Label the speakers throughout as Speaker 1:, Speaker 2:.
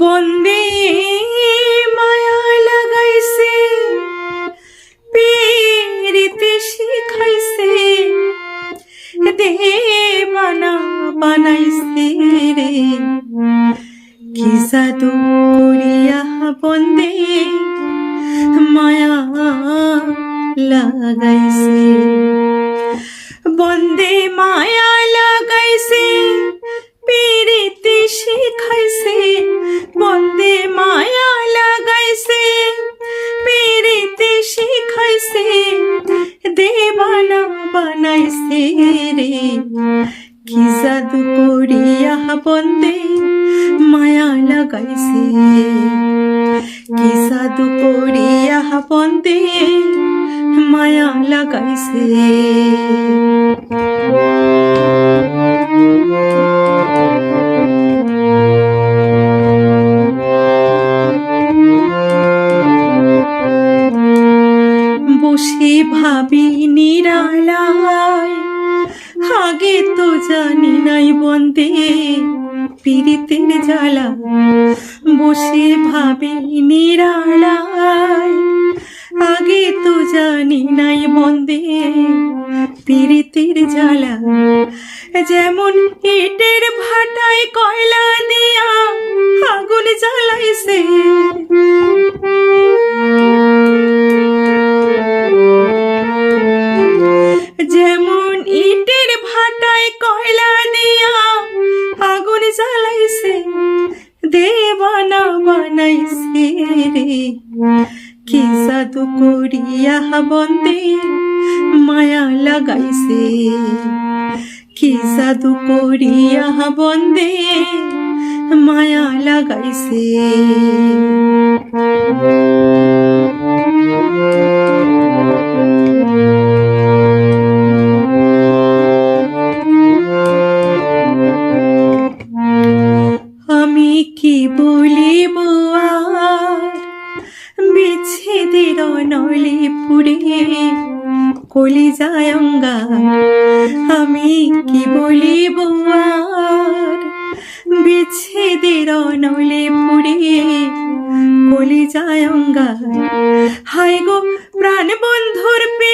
Speaker 1: বন্দে মায়া লাগাইছে পীড়িতে শিখাইছে দেবানা বানাইছে রে। কি জাদু করিয়া বন্দে মায়া লাগাইছে? বানাইছে রে কি জাদু করিয়া বন্দে মায়া লাগাইছে। কি জাদু করিয়া বন্দে লাগাইছে। বন্দে পীড়িতের জ্বালা, বসে ভাবি নিরালায়। আগে তো জানি নাই বন্দে পীড়িতের জ্বালা, যেমন ইটের ভাটায় কয়লা দিয়া আগুন জ্বালাইছে। যেমন ইটের ভাটায় কয়লা জ্বালাইছে, দেবানা বানাইছে রে। কি জাদু করিয়া বন্দে মায়া লাগাইছে। কি জাদু করিয়া বন্দে মায়া লাগাইছে। পুরে কলি আমি কি বলিব আর? বিচ্ছেদের নলে পুরে কলি যায়ঙ্গা হাই গো প্রাণ বন্ধুর পেরেতে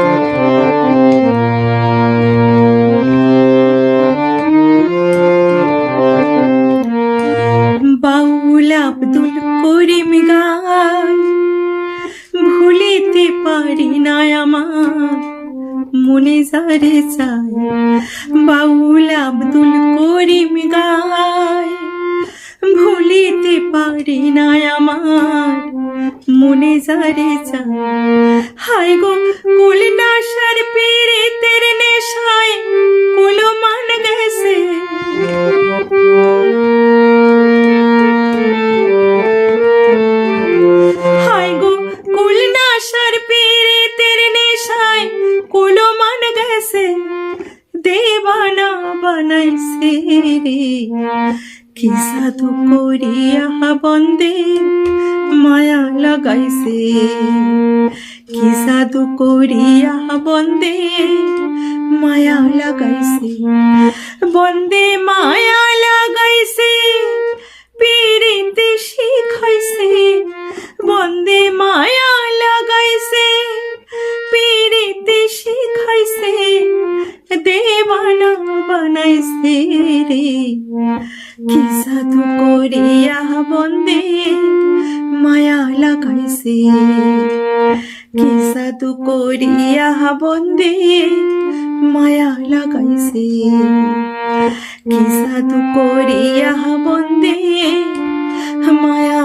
Speaker 1: পারি না আমার মনে যারে চায়, বাউল আব্দুল করিম গায়, ভুলিতে পারি না আমার, মনে যারে দেবানা বানাইছে রে। কি সাধু করিয়া বন্দে মায়া লাগাইছে। কি সাধু করিয়া বন্দে মায়া লাগাইছে। বন্দে মায়া লাগাইছে। রে। কি সাধু করিয়া বন্দে, মায়া লাগাইছে। কি সাধু করিয়া বন্দে, মায়া লাগাইছে। কি সাধু করিয়া বন্দে, মায়া